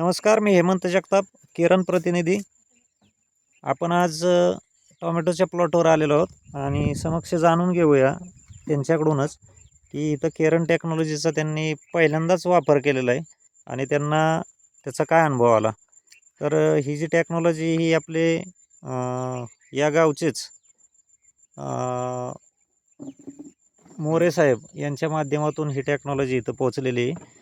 नमस्कार मी हेमंत जगताप किरण प्रतिनिधी. आपण आज टॉमॅटोच्या टोमॅटोच्या प्लॉटवर आलेलो आहोत आणि समक्ष जाणून घेऊया त्यांच्याकडूनच की इथं केरन टेक्नॉलॉजीचा त्यांनी पहिल्यांदाच वापर केलेला आहे आणि त्यांना त्याचा काय अनुभव आला. तर ही जी टेक्नॉलॉजी ही आपले या गावचेच मोरे साहेब यांच्या माध्यमातून ही टेक्नॉलॉजी इथं पोहोचलेली आहे.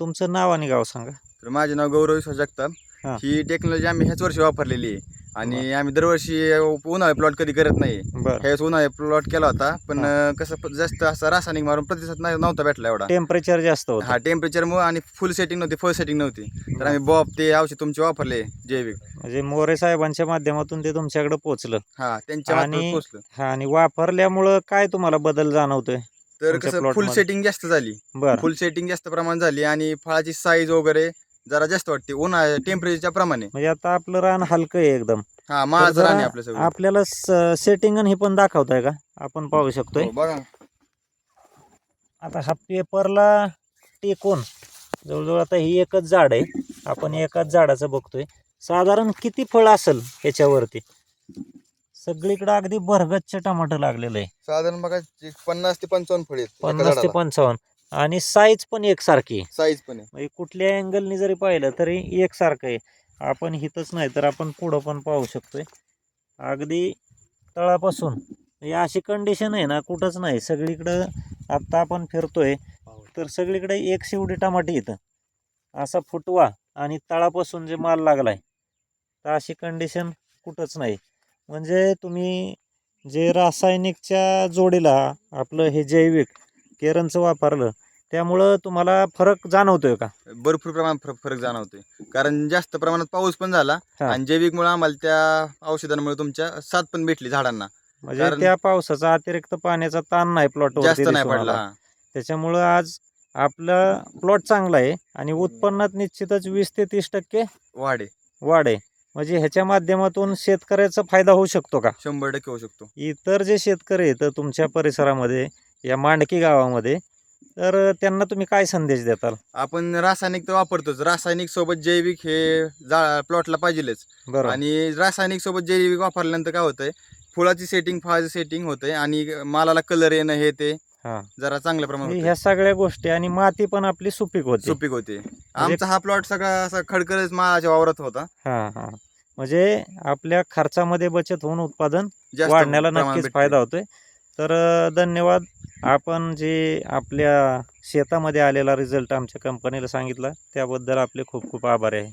तुमचं नाव आणि गाव सांगा. तर माझे नाव गौरव विश्वास जगताप. हा. ही टेक्नॉलॉजी आम्ही ह्याच वर्षी वापरलेली आहे. आणि आम्ही दरवर्षी उन्हाळी प्लॉट कधी करत नाही. बरं. ह्याच उन्हाळी प्लॉट केला होता. पण. अं, कसं प- जास्त असा रासायनिक मारून प्रतिसाद नाही नव्हता भेटला एवढा. टेम्परेचर जास्त होतं. हा टेम्परेचर आणि फुल सेटिंग नव्हती फुल सेटिंग नव्हती. तर आम्ही बॉब ते औषध तुमचे वापरले जैविक. म्हणजे मोरे साहेबांच्या माध्यमातून ते तुमच्याकडे पोहोचलं हा त्यांच्या आणि- मार्फत पोहोचलं हा आणि वापरल्यामुळं काय तुम्हाला बदल जाणवतोय तर तुमच्या कसं plot फुलमध्ये? सेटिंग जास्त झाली. बरं. फुल सेटिंग जास्त प्रमाण झाली आणि फळाची साईज वगैरे जरा जास्त वाटते उन्हाळ्या टेम्परेचरच्या प्रमाणे. म्हणजे आता आपलं रान हलकं आहे एकदम. हा जरा रान आहे आपलं सगळं. आपल्याला सेटिंग हे पण दाखवताय का? आपण पाहू शकतोय. हो, बघा आता हा पेपरला टेकून जवळजवळ आता ही एकच झाड आहे. आपण एकाच झाडाचं बघतोय. साधारण किती फळ असेल ह्याच्यावरती? सगळीकडे अगदी भरगच्च टमाटर लागलेलं आहे. साधारण बघा एक पन्नास ते पंचावन्न फळ आहेत पन्नास ते पंचावन्न. आणि साईज पण एकसारखी आहे. साईज पण आहे. म्हणजे कुठल्या अँगलनी जरी पाहिलं तरी एकसारखं आहे. आपण हिथंच नाही तर आपण पुढं पण पाहू शकतोय. अगदी तळापासून. म्हणजे अशी कंडिशन आहे ना कुठंच नाही. सगळीकडं आत्ता आपण फिरतोय तर सगळीकडे एक शिवडी टमाटे इथं. असा फुटवा आणि तळापासून जे माल लागलाय तर अशी कंडिशन कुठंच नाही. म्हणजे तुम्ही जे रासायनिकच्या जोडीला आपलं हे जैविक केरनचं वापरलं त्यामुळं तुम्हाला फरक जाणवतोय का? भरपूर प्रमाणात फरक फरक जाणवतोय. कारण जास्त प्रमाणात पाऊस पण झाला हा. आणि जैविक मुळे आम्हाला त्या औषधांमुळे तुमच्या साथ पण भेटली झाडांना. म्हणजे कारण- त्या पावसाचा अतिरिक्त पाण्याचा ताण नाही प्लॉटवर जास्त नाही पडला हा. त्याच्यामुळं आज आपला प्लॉट चांगला आहे आणि उत्पन्नात निश्चितच वीस ते तीस टक्के वाढे वाढ आहे. म्हणजे ह्याच्या माध्यमातून शेतकऱ्याचा फायदा होऊ शकतो का? शंभर टक्के होऊ शकतो. इतर जे शेतकरी आहेत तुमच्या परिसरामध्ये या मांडकी गावामध्ये. तर त्यांना तुम्ही काय संदेश देताल? आपण रासायनिक तर वापरतोच. रासायनिक सोबत जैविक हे जा प्लॉटला पाहिजेलच. बरोबर. आणि रासायनिक सोबत जैविक वापरल्यानंतर काय होतंय? फुलाची सेटिंग फळाची सेटिंग होतंय आणि मालाला कलर येणं हे ते हा. जरा चांगल्या प्रमाणात म्हणजे. ह्या सगळ्या गोष्टी आणि माती पण आपली सुपीक होती. सुपीक होते. आमचा हा प्लॉट सगळा असा खडखडच माळाच्या वावरात होता. हा हा. म्हणजे आपल्या खर्चामध्ये बचत होऊन उत्पादन जास्त वाढण्याला प्रमाणात नक्कीच. फायदा होतोय. तर धन्यवाद. आपण जे आपल्या शेतामध्ये आलेला रिझल्ट आमच्या कंपनीला सांगितला त्याबद्दल आपले खूप खूप आभार आहे.